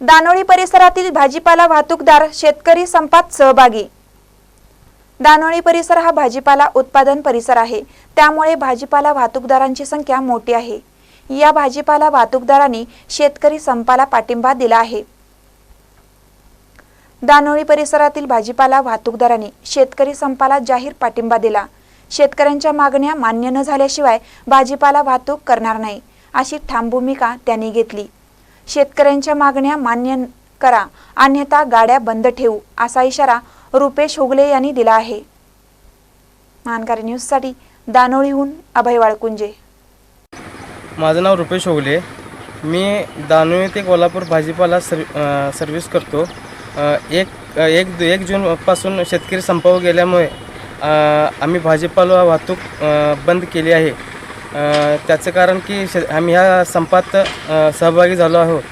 दानोळी परिसरातील भाजीपाला वाहतूकदार शेतकरी संपात सहभागी. दानोळी परिसर हा भाजीपाला उत्पादन परिसर आहे. त्यामुळे भाजीपाला वाहतूकदारांची संख्या मोठी आहे. या भाजीपाला वाहतूकदारांनी शेतकरी संपाला पाठिंबा दिला आहे. दानोळी परिसरातील भाजीपाला वाहतूकदारांनी शेतकरी संपाला जाहीर पाठिंबा दिला. शेतकऱ्यांच्या मागण्या मान्य न झाल्याशिवाय भाजीपाला वाहतूक करणार नाही अशी ठाम भूमिका त्यांनी घेतली. शेतकऱ्यांच्या मागण्या मान्य करा. अन्यथा गाड्या बंद ठेवू असा इशारा रुपेश हुगले यांनी दिला आहे. मानकारी न्यूजसाठी दानोळीहून अभय वाळकुंजे. माझं नाव रुपेश होगले. मी दानोळी ते कोल्हापूर भाजीपाला सर्व सर्व्हिस करतो. एक एक एक जूनपासून शेतकरी संपावर गेल्यामुळे आम्ही भाजीपाला वाहतूक बंद केली आहे. त्याचं कारण की श आम्ही ह्या संपात सहभागी झालो आहोत.